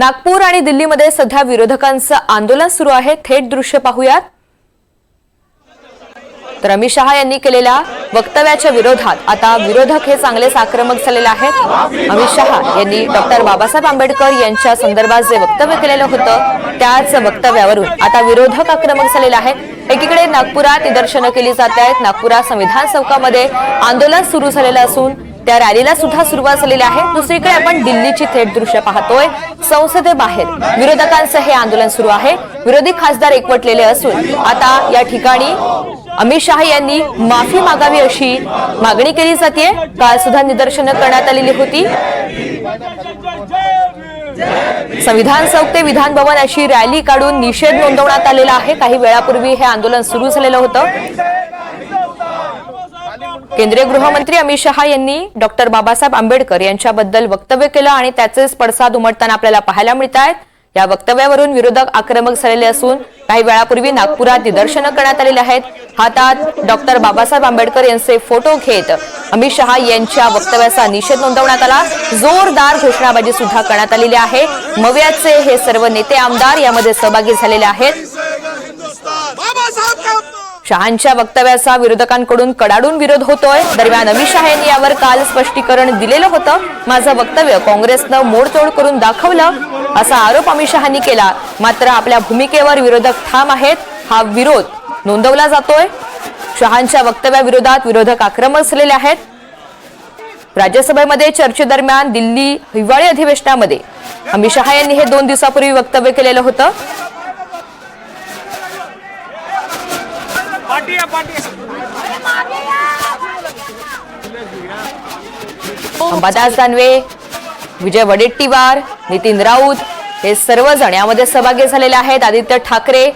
नागपूर आणि दिल्लीमध्ये सध्या विरोधकांचं आंदोलन सुरू आहे. थेट दृश्य पाहूयात. तर अमित शहा यांनी केलेल्या वक्तव्याच्या विरोधात आता विरोधक हे चांगलेच आक्रमक झालेले आहेत. अमित शहा यांनी डॉक्टर बाबासाहेब आंबेडकर यांच्या संदर्भात जे वक्तव्य केलेलं होतं त्याच वक्तव्यावरून आता विरोधक आक्रमक झालेले आहेत. एकीकडे नागपुरात निदर्शनं केली जात आहेत. नागपुरात संविधान चौकामध्ये आंदोलन सुरू झालेलं असून त्या रॅलीला सुद्धा सुरुवात झालेली आहे. दुसरीकडे आपण दिल्लीची थेट दृश्य पाहतोय. संसदेबाहेर विरोधकांचं हे आंदोलन सुरू आहे. विरोधी खासदार एकवटलेले असून आता या ठिकाणी अमित शहा यांनी माफी मागावी अशी मागणी केली जाते काल सुद्धा निदर्शनं करण्यात आलेली होती. संविधान चौक ते विधान भवन अशी रॅली काढून निषेध नोंदवण्यात आलेला आहे. काही वेळापूर्वी हे आंदोलन सुरू झालेलं होतं. केंद्रीय गृहमंत्री अमित शहा यांनी डॉक्टर बाबासाहेब आंबेडकर यांच्याबद्दल वक्तव्य केलं आणि त्याचेच पडसाद उमटताना आपल्याला पाहायला मिळत आहेत. या वक्तव्यावरून विरोधक आक्रमक झालेले असून काही वेळापूर्वी नागपुरात निदर्शनं करण्यात आलेली आहेत. हातात डॉक्टर बाबासाहेब आंबेडकर यांचे फोटो घेत अमित शहा यांच्या वक्तव्याचा निषेध नोंदवण्यात आला. जोरदार घोषणाबाजी सुद्धा करण्यात आलेली आहे. मव्याचे हे सर्व नेते आमदार यामध्ये सहभागी झालेले आहेत. बाबासाहेब शहांच्या वक्तव्याचा विरोधकांकडून कडाडून विरोध होतोय. दरम्यान अमित शहा यांनी यावर काल स्पष्टीकरण दिलेलं होतं. माझं वक्तव्य काँग्रेसनं मोडतोड करून दाखवलं असा आरोप अमित शहानी केला. मात्र आपल्या भूमिकेवर विरोधक ठाम आहेत. हा विरोध नोंदवला जातोय. शहांच्या वक्तव्याविरोधात विरोधक आक्रमक झालेले आहेत. राज्यसभेमध्ये चर्चेदरम्यान दिल्ली हिवाळी अधिवेशनामध्ये अमित शहा यांनी हे दोन दिवसापूर्वी वक्तव्य केलेलं होतं. हो. अंबादास दानवे विजय वडेट्टीवार नितीन राऊत हे सर्वजण यामध्ये सहभागी झालेले आहेत. आदित्य ठाकरे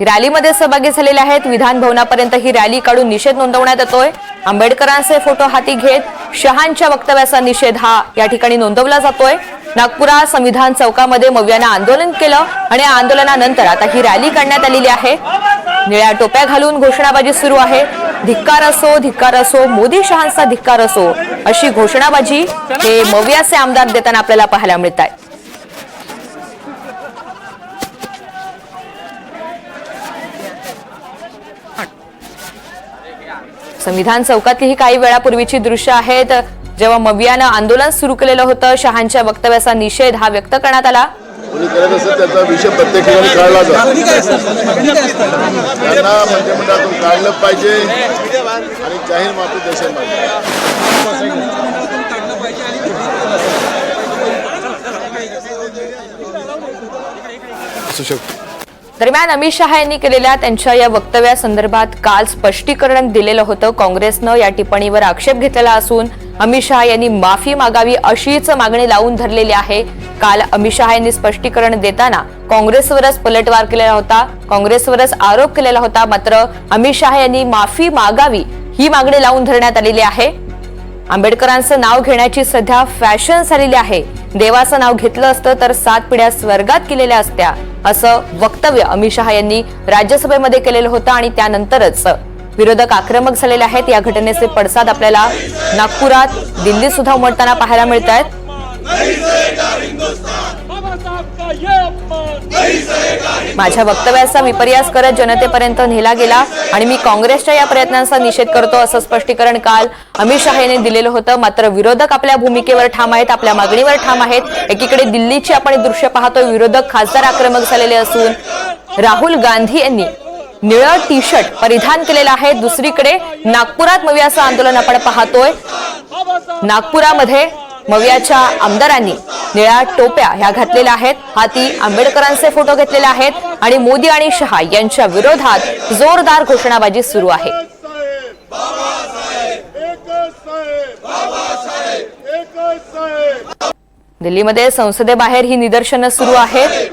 रॅलीमध्ये सहभागी झालेले आहेत. विधान भवनापर्यंत ही रॅली काढून निषेध नोंदवण्यात येतोय. आंबेडकरांचे फोटो हाती घेत शहांच्या वक्तव्याचा निषेध हा या ठिकाणी नोंदवला जातोय. नागपुरात संविधान चौकामध्ये मव्यानं आंदोलन केलं आणि या आंदोलनानंतर आता ही रॅली काढण्यात आलेली आहे. निळ्या टोप्या घालून घोषणाबाजी सुरू आहे. धिक्कार असो धिक्कार असो मोदी शहांचा धिक्कार असो अशी घोषणाबाजी हे मवियाचे आमदार देताना आपल्याला पाहायला मिळत आहे. संविधान चौकातली ही काही वेळापूर्वीची दृश्य आहेत. जेव्हा मवियानं आंदोलन सुरू केलेलं होतं शहांच्या वक्तव्याचा निषेध हा व्यक्त करण्यात आला. कोणी करत असेल त्याचा विषय प्रत्येक ठिकाणी काढला जातो. त्यांना मंत्रिमंडळातून काढलं पाहिजे आणि जाहीर माफी देशात पाहिजे असू शकतो. दरम्यान अमित शहा यांनी केलेल्या त्यांच्या या वक्तव्यासंदर्भात काल स्पष्टीकरण दिलेलं होतं. काँग्रेसनं या टिप्पणीवर आक्षेप घेतलेला असून अमित शहा यांनी माफी मागावी अशीच मागणी लावून धरलेली आहे. काल अमित शहा यांनी स्पष्टीकरण देताना काँग्रेसवरच पलटवार केलेला होता. काँग्रेसवरच आरोप केलेला होता. मात्र अमित शहा यांनी माफी मागावी ही मागणी लावून धरण्यात आलेली आहे. आंबेडकरांचं नाव घेण्याची सध्या फॅशन झालेली आहे. देवाचं नाव घेतलं असतं तर सात पिढ्या स्वर्गात केलेल्या असत्या असं वक्तव्य अमित शहा यांनी राज्यसभेमध्ये केलेलं होतं आणि त्यानंतरच विरोधक आक्रमक झालेले आहेत. या घटनेचे पडसाद आपल्याला नागपुरात दिल्लीत सुद्धा उमटताना पाहायला मिळत आहेत माझ्या वक्तव्याचा विपर्यास करत जनतेपर्यंत नेला गेला आणि मी काँग्रेसच्या या प्रयत्नांचा निषेध करतो असं स्पष्टीकरण काल अमित शहा यांनी दिलेलं होतं. मात्र विरोधक आपल्या भूमिकेवर ठाम आहेत आपल्या मागणीवर ठाम आहेत. एकीकडे दिल्लीची आपण दृश्य पाहतो विरोधक खासदार आक्रमक झालेले असून राहुल गांधी यांनी निळं टी शर्ट परिधान केलेलं आहे. दुसरीकडे नागपुरात मवियाचं आंदोलन आपण पाहतोय. नागपुरामध्ये मवियाच्या आमदारांनी निळ्या टोप्या ह्या घातलेल्या आहेत. हाती आंबेडकरांचे फोटो घेतलेले आहेत आणि मोदी आणि शहा यांच्या विरोधात जोरदार घोषणाबाजी सुरू आहे. दिल्लीमध्ये संसदेबाहेर ही निदर्शनं सुरू आहेत.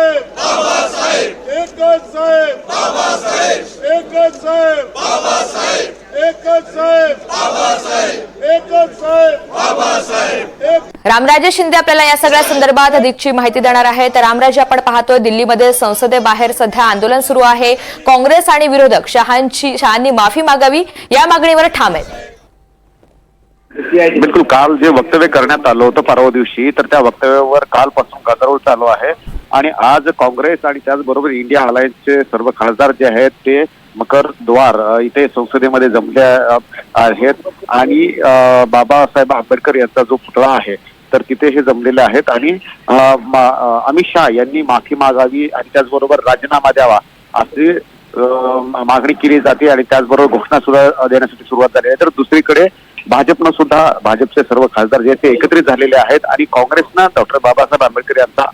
साहेब बाबासाहेब. एकच साहेब बाबासाहेब एकच साहेब बाबासाहेब एकच साहेब बाबासाहेब एकच साहेब बाबासाहेब एक रामराजे शिंदे आपल्याला या सगळ्या संदर्भात अधिकची माहिती देणार आहे तर रामराजे आपण पाहतोय दिल्लीमध्ये संसदेबाहेर सध्या आंदोलन सुरू आहे. काँग्रेस आणि विरोधक शहांची शहांनी माफी मागावी या मागणीवर ठाम आहेत. बिलकुल काल जे वक्तव्य करण्यात आलं होतं परवा दिवशी तर त्या वक्तव्यावर कालपासून गदारोळ चालू आहे. आणि आज काँग्रेस आणि त्याचबरोबर इंडिया अलायन्सचे सर्व खासदार जे आहेत ते मकर द्वार इथे संसदेमध्ये जमले आहेत. आणि बाबासाहेब आंबेडकर यांचा जो पुतळा आहे तर तिथे हे जमलेले आहेत. आणि अमित शहा यांनी माफी मागावी आणि त्याचबरोबर राजीनामा द्यावा अशी मागणी केली जाते आणि त्याचबरोबर घोषणा सुद्धा देण्यासाठी सुरुवात झाली आहे. तर दुसरीकडे भाजपनं सुद्धा भाजपचे सर्व खासदार जे ते एकत्रित झालेले आहेत आणि काँग्रेसनं डॉक्टर बाबासाहेब आंबेडकर यांचा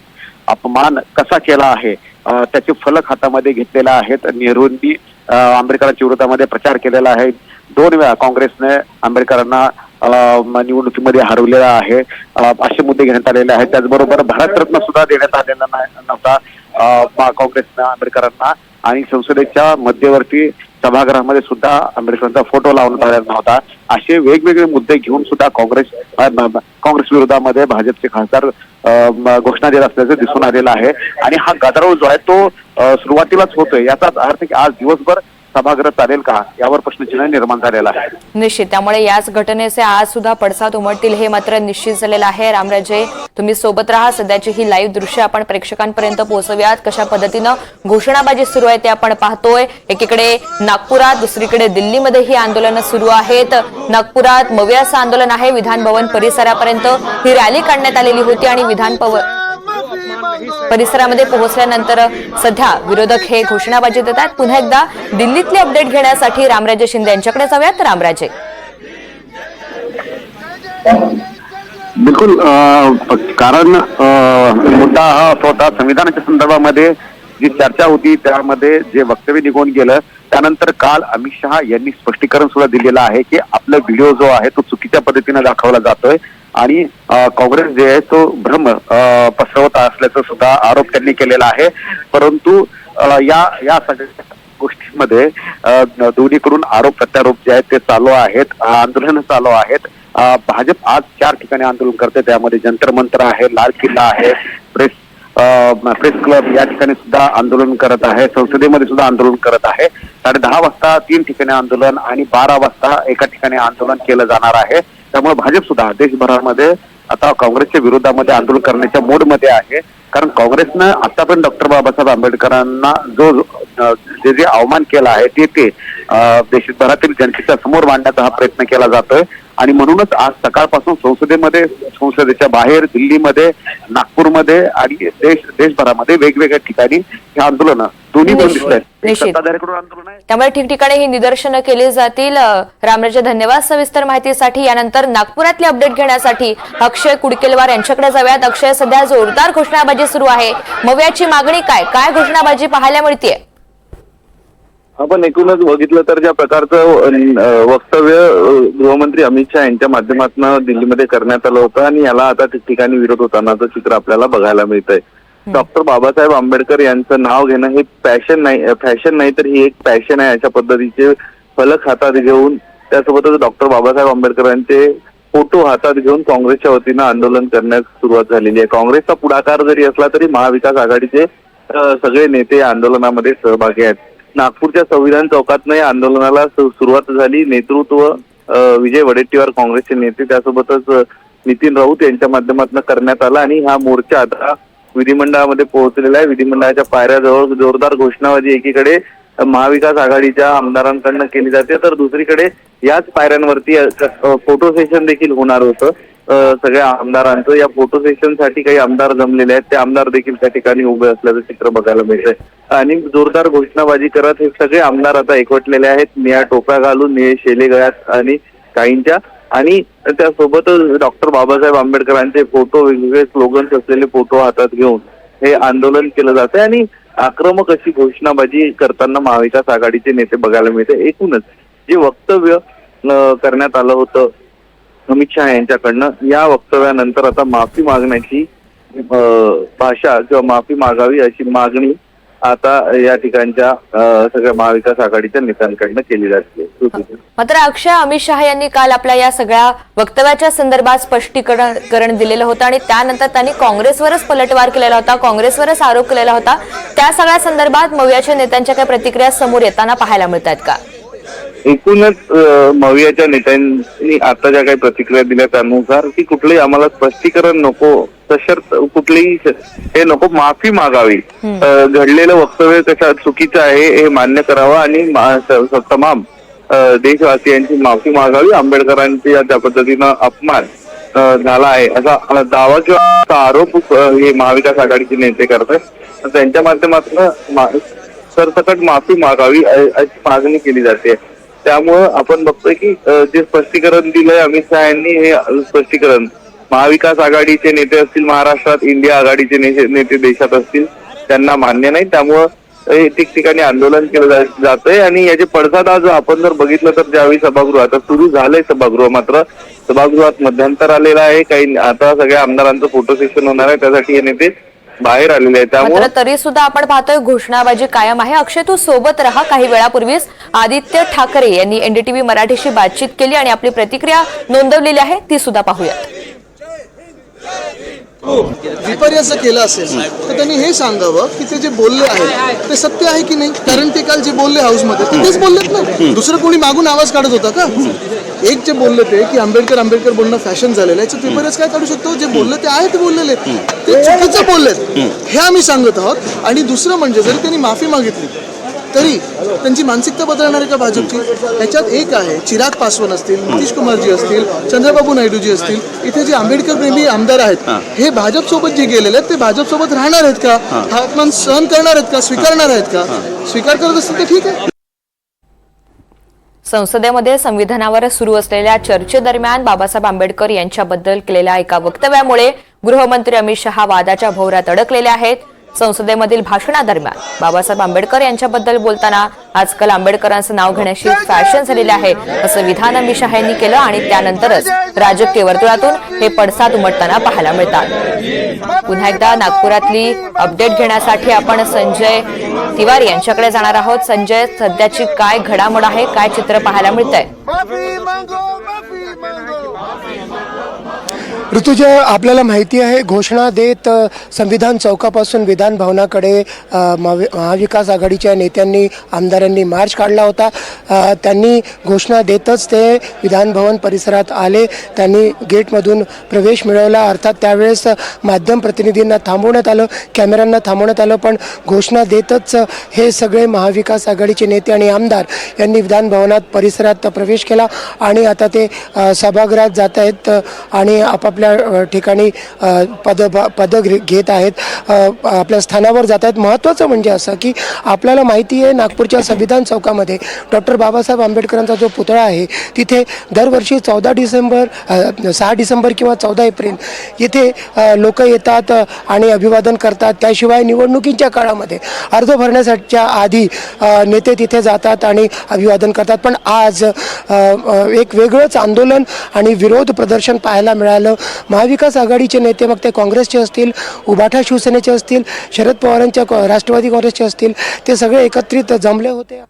अपमान कसा केला आहे? त्याचे फलक हातामध्ये घेतलेला आहेत. नेहरूंनी आंबेडकरांच्या विरोधामध्ये प्रचार केलेला आहे. दोन वेळा काँग्रेसने आंबेडकरांना निवडणुकीमध्ये हरवलेला आहे. असे मुद्दे घेण्यात आलेले आहेत. त्याचबरोबर भारतरत्न सुद्धा देण्यात आलेला नाही- नव्हता. अ, काँग्रेसनं आंबेडकरांना आणि संसदेच्या मध्यवर्ती सभागृहामध्ये सुद्धा आंबेडकरांचा फोटो लावण्यात आलेला नव्हता. असे वेगवेगळे मुद्दे घेऊन सुद्धा काँग्रेस काँग्रेस विरोधामध्ये भाजपचे खासदार घोषणा देत असल्याचं दिसून आलेलं आहे. आणि हा गदारोळ जो आहे तो सुरुवातीलाच होतोय. याचाच अर्थ की आज दिवसभर सभागृह चालेल का? यावर प्रश्नचिन्ह निर्माण झालेला आहे. निश्चित. त्यामुळे याच घटनेचे आज सुद्धा पडसाद उमटतील हे मात्र निश्चित झालेलं आहे. रामराजे तुम्ही सोबत राहा. सध्याची ही लाईव्ह दृश्य आपण प्रेक्षकांपर्यंत पोहोचव्यात. कशा पद्धतीनं घोषणाबाजी सुरू आहे ते आपण पाहतोय. एकीकडे नागपुरात दुसरीकडे दिल्लीमध्ये ही आंदोलनं सुरू आहेत. नागपुरात मव्याचं आंदोलन आहे. विधान भवन परिसरापर्यंत ही रॅली काढण्यात आलेली होती आणि विधान भवन परिसरामध्ये पोहोचल्यानंतर सध्या विरोधक हे घोषणाबाजी देतात. पुन्हा एकदा दिल्लीतले अपडेट घेण्यासाठी रामराजे शिंदे यांच्याकडे जाऊयात. रामराजे. बिलकुल कारण मुद्दा हा असा होता संविधानाच्या संदर्भामध्ये जी चर्चा होती त्यामध्ये जे वक्तव्य निघून गेलं त्यानंतर काल अमित शहा यांनी स्पष्टीकरण सुद्धा दिलेलं आहे की आपला व्हिडिओ जो आहे तो चुकीच्या पद्धतीने दाखवला जातोय. आणि काँग्रेस जे आहे तो भ्रम पसरवत असल्याचा सुद्धा आरोप त्यांनी केलेला आहे. परंतु या या सगळ्या गोष्टींमध्ये दोन्हीकडून आरोप प्रत्यारोप जे आहेत ते चालू आहेत आंदोलन चालू आहेत. भाजप आज चार ठिकाणी आंदोलन करते. त्यामध्ये जंतर मंत्र आहे लाल किल्ला आहे प्रेस प्रेस क्लब या ठिकाणी सुद्धा आंदोलन करत आहे. संसदेमध्ये सुद्धा आंदोलन करत आहे. साडे दहा वाजता तीन ठिकाणी आंदोलन आणि बारा वाजता एका ठिकाणी आंदोलन केलं जाणार आहे. त्यामुळे भाजप सुद्धा देशभरामध्ये आता काँग्रेसच्या विरोधामध्ये आंदोलन करण्याच्या मोडमध्ये आहे. कारण काँग्रेसनं आतापर्यंत डॉक्टर बाबासाहेब आंबेडकरांना जो जे जे अवमान केला आहे ते ते देशभरातील जनतेच्या समोर मांडण्याचा हा प्रयत्न केला जातोय. आणि म्हणूनच आज सकाळपासून संसदेमध्ये संसदेच्या बाहेर दिल्लीमध्ये नागपूरमध्ये आणि देश देशभरामध्ये वेगवेगळ्या ठिकाणी हे आंदोलन दोन्ही पण दिसत आहेत एक निश्चित. सत्ताधाऱ्याकडून आंदोलन आहे. त्यामुळे ठिकठिकाणी ही निदर्शनं केली जातील. रामराजे धन्यवाद सविस्तर माहितीसाठी. यानंतर नागपुरातले अपडेट घेण्यासाठी अक्षय कुडकेलवार यांच्याकडे जाऊयात. अक्षय सध्या जोरदार घोषणाबाजी सुरू आहे. मव्याची मागणी काय? काय घोषणाबाजी पाहायला मिळतीये? आपण एकूणच बघितलं तर ज्या प्रकारचं वक्तव्य गृहमंत्री अमित शहा यांच्या माध्यमातून दिल्लीमध्ये करण्यात आलं होतं आणि याला आता ठिकठिकाणी विरोध होतानाचं चित्र आपल्याला बघायला मिळतंय. डॉक्टर बाबासाहेब आंबेडकर यांचं नाव घेणं हे पॅशन नाही फॅशन नाही तर ही एक पॅशन आहे अशा पद्धतीचे फलक हातात घेऊन त्यासोबतच डॉक्टर बाबासाहेब आंबेडकरांचे फोटो हातात घेऊन काँग्रेसच्या वतीनं आंदोलन करण्यास सुरुवात झालेली आहे. काँग्रेसचा पुढाकार जरी असला तरी महाविकास आघाडीचे सगळे नेते आंदोलनामध्ये सहभागी आहेत. नागपूरच्या संविधान चौकातनं या आंदोलनाला सुरुवात झाली. नेतृत्व विजय वडेट्टीवार काँग्रेसचे नेते त्यासोबतच नितीन राऊत यांच्या माध्यमातून करण्यात आला आणि हा मोर्चा आता विधिमंडळामध्ये पोहोचलेला आहे. विधिमंडळाच्या पायऱ्याजवळ जोरदार घोषणाबाजी एकीकडे महाविकास आघाडीच्या आमदारांकडनं केली जाते. तर दुसरीकडे याच पायऱ्यांवरती फोटो सेशन देखील होणार होतं. सगळ्या आमदारांचं. या फोटो सेशनसाठी काही आमदार जमलेले आहेत. ते आमदार देखील त्या ठिकाणी उभे असल्याचं चित्र बघायला मिळतंय. आणि जोरदार घोषणाबाजी करत हे सगळे आमदार आता एकवटलेले आहेत. निळ्या टोप्या घालून निळे शेले गळ्यात आणि काहींच्या. आणि त्यासोबतच डॉक्टर बाबासाहेब आंबेडकरांचे फोटो वेगवेगळे स्लोगन्स असलेले फोटो हातात घेऊन हे आंदोलन केलं जाते आणि आक्रमक अशी घोषणाबाजी करताना महाविकास आघाडीचे नेते बघायला मिळते एकूणच जे वक्तव्य करण्यात आलं होतं अमित शहा यांच्याकडनं या वक्तव्यानंतर आता माफी मागण्याची भाषा किंवा माफी मागावी अशी मागणी आता या ठिकाणच्या सगळ्या महाविकास आघाडीच्या नेत्यांकडनं केली जाते. मात्र अक्षय अमित शहा यांनी काल आपल्या या सगळ्या वक्तव्याच्या संदर्भात स्पष्टीकरण करण दिलेलं होतं आणि त्यानंतर त्यांनी काँग्रेसवरच पलटवार केलेला होता काँग्रेसवरच आरोप केलेला होता. त्या सगळ्या संदर्भात मवियाच्या नेत्यांच्या काही प्रतिक्रिया समोर येताना पाहायला मिळत आहेत का? एकूणच मवियाच्या नेत्यांनी आता ज्या काही प्रतिक्रिया दिल्या त्यानुसार की कुठलंही आम्हाला स्पष्टीकरण नको सशर्त कुठलीही हे नको माफी मागावी. घडलेलं वक्तव्य कशा चुकीचं आहे हे मान्य करावं आणि तमाम देशवासियांची माफी मागावी आंबेडकरांची या त्या पद्धतीनं अपमान झाला आहे असा दावा किंवा आरोप हे महाविकास आघाडीचे नेते करतात त्यांच्या माध्यमातून सरसकट माफी मागावी अशी मागणी केली जाते. त्यामुळं आपण बघतोय की जे स्पष्टीकरण दिलंय अमित शहा यांनी हे स्पष्टीकरण. महाविकास आघाडीचे नेते असतील महाराष्ट्रात इंडिया आघाडीचे नेते देशात असतील त्यांना मान्य नाही. त्यामुळं हे ठिकठिकाणी आंदोलन केलं जात जातंय. आणि याचे पडसाद आज आपण जर बघितलं तर ज्यावेळी सभागृह आता सुरू झालंय सभागृह मात्र सभागृहात मध्यंतर आलेला आहे. काही आता सगळ्या आमदारांचं फोटो सेशन होणार आहे. त्यासाठी हे नेते बाहेर आलेले आहेत त्यामुळे मात्र तरी सुद्धा आपण पाहतोय घोषणाबाजी कायम आहे. अक्षय तू सोबत राहा काही वेळापूर्वीच. आदित्य ठाकरे यांनी एनडीटीव्ही मराठीशी बातचीत केली आणि आपली प्रतिक्रिया नोंदवलेली आहे ती सुद्धा पाहूयात. विपर्यास केलं असेल तर त्यांनी हे सांगावं की ते जे बोलले आहेत ते सत्य आहे की नाही? कारण ते काल जे बोलले हाऊसमध्ये ते तेच बोललेत ना. दुसरं कोणी मागून आवाज काढत होता का? एक जे बोलले ते की आंबेडकर आंबेडकर बोलणं फॅशन झालेलं आहे विपर्यास काय काढू शकतो? जे बोलले ते आहे ते बोललेले ते चुकीचं बोललेत. हे आम्ही सांगत आहोत. आणि दुसरं म्हणजे जरी त्यांनी माफी मागितली तरी त्यांची मानसिकता बदलणार आहे का भाजपची? त्याच्यात एक आहे चिराग पासवान असतील नितीश कुमारजी असतील चंद्रबाबू नायडूजी असतील इथे जे आंबेडकर प्रेमी आमदार आहेत हे. भाजप सोबत जे गेलेले आहेत ते भाजप सोबत राहणार आहेत का? हा. अपमान सहन करणार आहेत का? स्वीकारणार आहेत का? स्वीकार करत असतील तर ठीक आहे. संसदेमध्ये संविधानावर सुरू असलेल्या चर्चेदरम्यान बाबासाहेब आंबेडकर यांच्याबद्दल केलेल्या एका वक्तव्यामुळे गृहमंत्री अमित शहा वादाच्या भोवऱ्यात अडकलेले आहेत. संसदेमधील भाषणादरम्यान. बाबासाहेब आंबेडकर यांच्याबद्दल बोलताना आजकाल आंबेडकरांचं नाव घेण्याची फॅशन झालेली आहे असं विधान अमित शहा यांनी केलं आणि त्यानंतरच राजकीय वर्तुळातून हे पडसाद उमटताना पाहायला मिळतात. पुन्हा एकदा नागपुरातली अपडेट घेण्यासाठी आपण संजय तिवारी यांच्याकडे जाणार आहोत. संजय सध्याची काय घडामोड आहे? काय चित्र पाहायला मिळतंय? ऋतुजा आपल्याला माहिती आहे घोषणा देत संविधान चौकापासून विधान भवनाकडे महाविकास आघाडीच्या नेत्यांनी आमदारांनी मार्च काढला होता. त्यांनी घोषणा देतच ते विधानभवन परिसरात आले. त्यांनी गेटमधून प्रवेश मिळवला. अर्थात त्यावेळेस माध्यम प्रतिनिधींना थांबवण्यात आलं कॅमेऱ्यांना थांबवण्यात आलं पण घोषणा देतच हे सगळे महाविकास आघाडीचे नेते आणि आमदार यांनी विधानभवनात परिसरात प्रवेश केला. आणि आता ते सभागृहात जात आहेत. आणि आपण आपापल्या ठिकाणी पद पदं घेत आहेत. आपल्या स्थानावर जात आहेत. महत्त्वाचं म्हणजे असं की आपल्याला माहिती आहे नागपूरच्या संविधान चौकामध्ये डॉक्टर बाबासाहेब आंबेडकरांचा जो पुतळा आहे तिथे दरवर्षी चौदा डिसेंबर सहा डिसेंबर किंवा चौदा एप्रिल येथे लोक येतात आणि अभिवादन करतात. त्याशिवाय निवडणुकीच्या काळामध्ये अर्ज भरण्यासाठीच्या आधी नेते तिथे जातात आणि अभिवादन करतात. पण आज एक वेगळंच आंदोलन आणि विरोध प्रदर्शन पाहायला मिळालं. महाविकास आघाडीचे नेते मग ते काँग्रेसचे असतील उभाठा शिवसेनेचे असतील शरद पवारांच्या राष्ट्रवादी काँग्रेसचे असतील ते सगळे एकत्रित जमले होते.